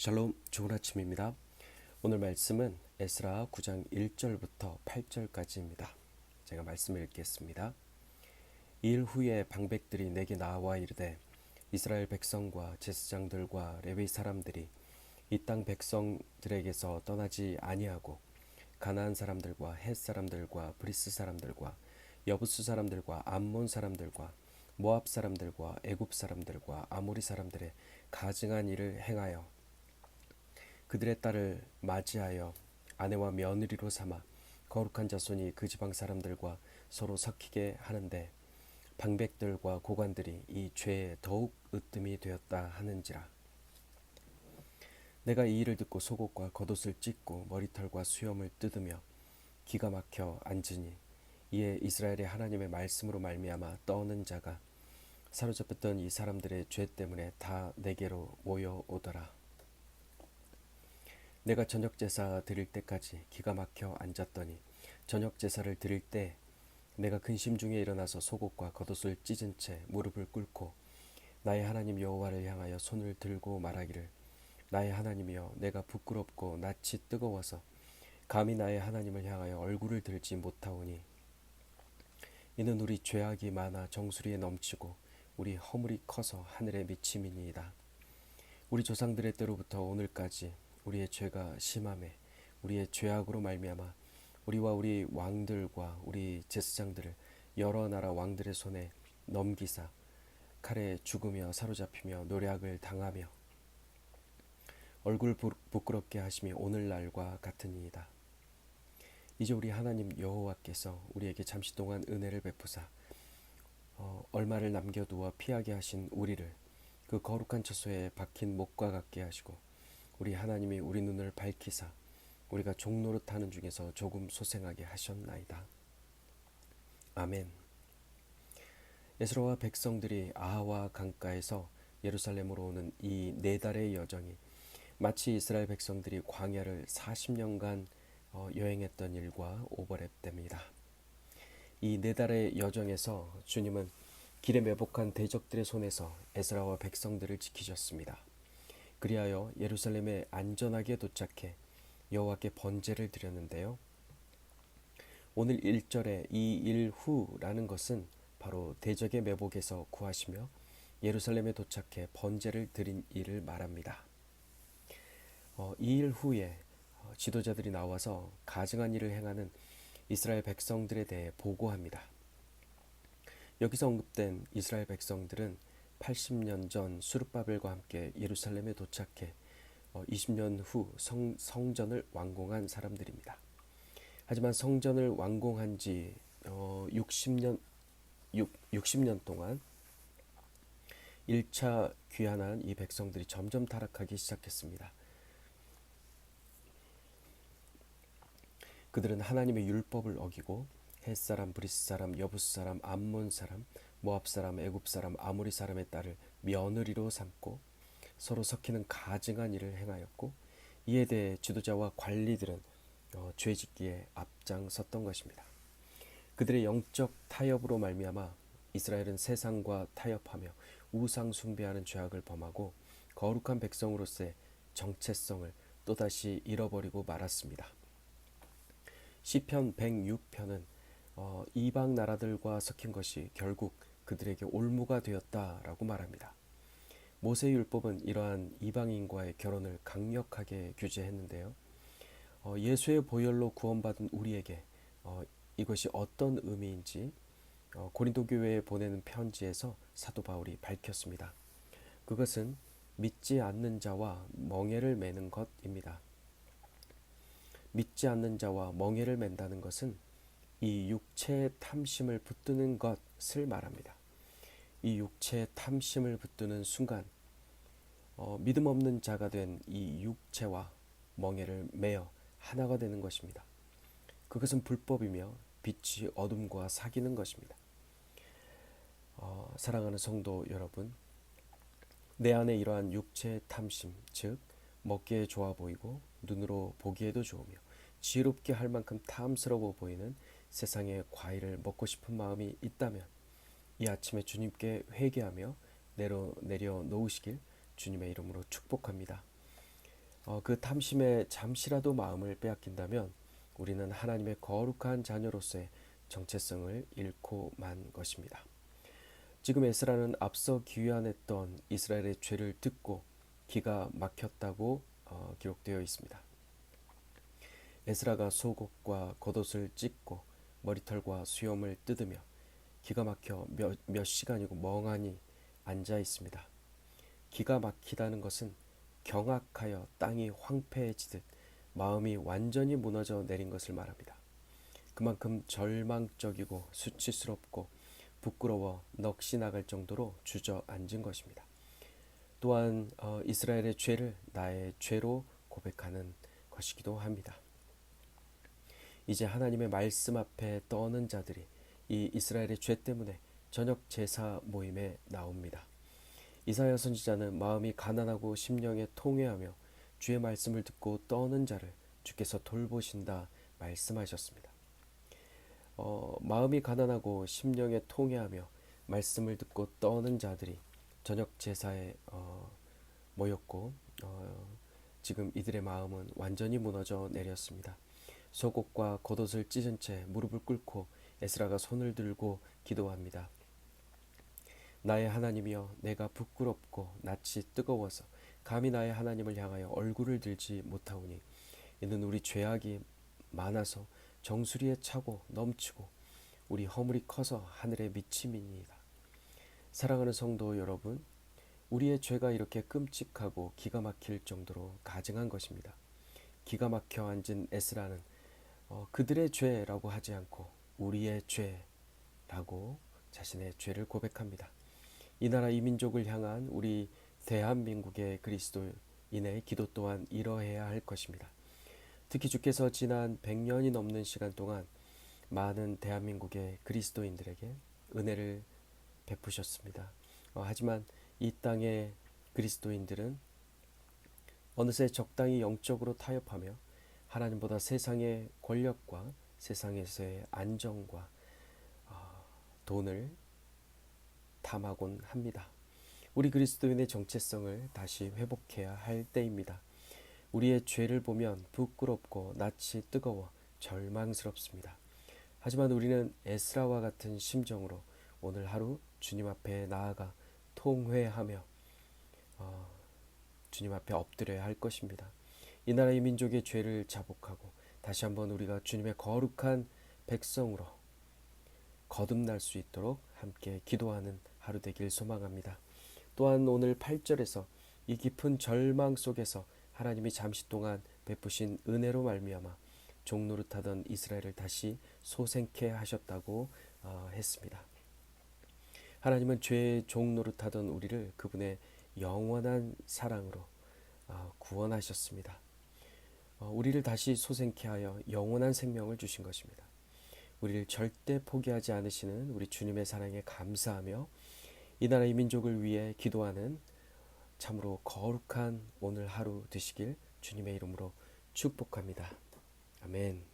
샬롬 좋은 아침입니다. 오늘 말씀은 에스라 9장 1절부터 8절까지입니다. 제가 말씀을 읽겠습니다. 이일 후에 방백들이 내게 나와 이르되 이스라엘 백성과 제사장들과 레위 사람들이 이 땅 백성들에게서 떠나지 아니하고 가나안 사람들과 헷 사람들과 브리스 사람들과 여부스 사람들과 암몬 사람들과 모압 사람들과 애굽 사람들과 아모리 사람들의 가증한 일을 행하여 그들의 딸을 맞이하여 아내와 며느리로 삼아 거룩한 자손이 그 지방 사람들과 서로 섞이게 하는데 방백들과 고관들이 이 죄에 더욱 으뜸이 되었다 하는지라 내가 이 일을 듣고 속옷과 겉옷을 찢고 머리털과 수염을 뜯으며 기가 막혀 앉으니 이에 이스라엘의 하나님의 말씀으로 말미암아 떠오는 자가 사로잡혔던 이 사람들의 죄 때문에 다 내게로 모여오더라. 내가 저녁 제사 드릴 때까지 기가 막혀 앉았더니 저녁 제사를 드릴 때 내가 근심 중에 일어나서 속옷과 겉옷을 찢은 채 무릎을 꿇고 나의 하나님 여호와를 향하여 손을 들고 말하기를 나의 하나님이여 내가 부끄럽고 낯이 뜨거워서 감히 나의 하나님을 향하여 얼굴을 들지 못하오니 이는 우리 죄악이 많아 정수리에 넘치고 우리 허물이 커서 하늘에 미침이니이다. 우리 조상들의 때로부터 오늘까지 우리의 죄가 심함에 우리의 죄악으로 말미암아 우리와 우리 왕들과 우리 제사장들을 여러 나라 왕들의 손에 넘기사 칼에 죽으며 사로잡히며 노략을 당하며 얼굴 부끄럽게 하심이 오늘날과 같으니이다. 이제 우리 하나님 여호와께서 우리에게 잠시 동안 은혜를 베푸사 어, 얼마를 남겨두어 피하게 하신 우리를 그 거룩한 처소에 박힌 목과 같게 하시고 우리 하나님이 우리 눈을 밝히사 우리가 종노릇 하는 중에서 조금 소생하게 하셨나이다. 아멘. 에스로와 백성들이 아하와 강가에서 예루살렘으로 오는 이 네 달의 여정이 마치 이스라엘 백성들이 광야를 40년간 어, 여행했던 일과 오버랩됩니다. 이 네 달의 여정에서 주님은 길에 매복한 대적들의 손에서 에스라와 백성들을 지키셨습니다. 그리하여 예루살렘에 안전하게 도착해 여호와께 번제를 드렸는데요. 오늘 1절에 이 일 후라는 것은 바로 대적의 매복에서 구하시며 예루살렘에 도착해 번제를 드린 일을 말합니다. 어, 이일 후에 어, 지도자들이 나와서 가증한 일을 행하는 이스라엘 백성들에 대해 보고합니다. 여기서 언급된 이스라엘 백성들은 80년 전 수르바벨과 함께 예루살렘에 도착해 20년 어, 후 성, 성전을 완공한 사람들입니다. 하지만 성전을 완공한 지 60년, 6, 60년 동안 1차 귀환한 이 백성들이 점점 타락하기 시작했습니다. 그들은 하나님의 율법을 어기고 햇사람, 브리스 사람, 여부스 사람, 암몬 사람, 모압 사람, 애굽 사람, 아모리 사람의 딸을 며느리로 삼고 서로 섞이는 가증한 일을 행하였고 이에 대해 지도자와 관리들은 어, 죄짓기에 앞장섰던 것입니다. 그들의 영적 타협으로 말미암아 이스라엘은 세상과 타협하며 우상 숭배하는 죄악을 범하고 거룩한 백성으로서의 정체성을 또다시 잃어버리고 말았습니다. 시편 106편은 어, 이방 나라들과 섞인 것이 결국 그들에게 올무가 되었다라고 말합니다. 모세 율법은 이러한 이방인과의 결혼을 강력하게 규제했는데요. 어, 예수의 보혈로 구원받은 우리에게 어, 이것이 어떤 의미인지 어, 고린도 교회에 보내는 편지에서 사도 바울이 밝혔습니다. 그것은 믿지 않는 자와 멍해를 매는 것입니다. 믿지 않는 자와 멍해를 맨다는 것은 이 육체의 탐심을 붙드는 것을 말합니다. 이 육체의 탐심을 붙드는 순간 어, 믿음 없는 자가 된 이 육체와 멍해를 매어 하나가 되는 것입니다. 그것은 불법이며 빛이 어둠과 사귀는 것입니다. 어, 사랑하는 성도 여러분, 내 안에 이러한 육체의 탐심, 즉 먹기에 좋아 보이고 눈으로 보기에도 좋으며 지혜롭게 할 만큼 탐스러워 보이는 세상의 과일을 먹고 싶은 마음이 있다면 이 아침에 주님께 회개하며 내려, 내려 놓으시길 주님의 이름으로 축복합니다. 어, 그 탐심에 잠시라도 마음을 빼앗긴다면 우리는 하나님의 거룩한 자녀로서의 정체성을 잃고 만 것입니다. 지금 에스라는 앞서 귀환했던 이스라엘의 죄를 듣고 기가 막혔다고 어, 기록되어 있습니다. 에스라가 속옷과 겉옷을 찢고 머리털과 수염을 뜯으며 기가 막혀 몇, 몇 시간이고 멍하니 앉아 있습니다. 기가 막히다는 것은 경악하여 땅이 황폐해지듯 마음이 완전히 무너져 내린 것을 말합니다. 그만큼 절망적이고 수치스럽고 부끄러워 넋이 나갈 정도로 주저앉은 것입니다. 또한 어, 이스라엘의 죄를 나의 죄로 고백하는 것이기도 합니다. 이제 하나님의 말씀 앞에 떠는 자들이 이 이스라엘의 죄 때문에 저녁 제사 모임에 나옵니다. 이사야 선지자는 마음이 가난하고 심령에 통회하며 주의 말씀을 듣고 떠는 자를 주께서 돌보신다 말씀하셨습니다. 어, 마음이 가난하고 심령에 통회하며 말씀을 듣고 떠는 자들이 저녁 제사에 어, 모였고 어, 지금 이들의 마음은 완전히 무너져 내렸습니다. 속옷과 겉옷을 찢은 채 무릎을 꿇고 에스라가 손을 들고 기도합니다. 나의 하나님이여 내가 부끄럽고 낯이 뜨거워서 감히 나의 하나님을 향하여 얼굴을 들지 못하오니 이는 우리 죄악이 많아서 정수리에 차고 넘치고 우리 허물이 커서 하늘에 미침이니이다. 사랑하는 성도 여러분, 우리의 죄가 이렇게 끔찍하고 기가 막힐 정도로 가증한 것입니다. 기가 막혀 앉은 에스라는 어, 그들의 죄라고 하지 않고 우리의 죄라고 자신의 죄를 고백합니다. 이 나라 이 민족을 향한 우리 대한민국의 그리스도인의 기도 또한 이러해야 할 것입니다. 특히 주께서 지난 100년이 넘는 시간 동안 많은 대한민국의 그리스도인들에게 은혜를 베푸셨습니다. 어, 하지만 이 땅의 그리스도인들은 어느새 적당히 영적으로 타협하며 하나님보다 세상의 권력과 세상에서의 안정과 어, 돈을 탐하곤 합니다. 우리 그리스도인의 정체성을 다시 회복해야 할 때입니다. 우리의 죄를 보면 부끄럽고 낯이 뜨거워 절망스럽습니다. 하지만 우리는 에스라와 같은 심정으로 오늘 하루 주님 앞에 나아가 통회하며 어, 주님 앞에 엎드려야 할 것입니다. 이 나라의 민족의 죄를 자복하고 다시 한번 우리가 주님의 거룩한 백성으로 거듭날 수 있도록 함께 기도하는 하루 되길 소망합니다. 또한 오늘 8절에서 이 깊은 절망 속에서 하나님이 잠시 동안 베푸신 은혜로 말미암아 종노릇하던 이스라엘을 다시 소생케 하셨다고 어, 했습니다. 하나님은 죄의 종노릇하던 우리를 그분의 영원한 사랑으로 어, 구원하셨습니다. 어, 우리를 다시 소생케 하여 영원한 생명을 주신 것입니다. 우리를 절대 포기하지 않으시는 우리 주님의 사랑에 감사하며 이 나라의 민족을 위해 기도하는 참으로 거룩한 오늘 하루 되시길 주님의 이름으로 축복합니다. 아멘.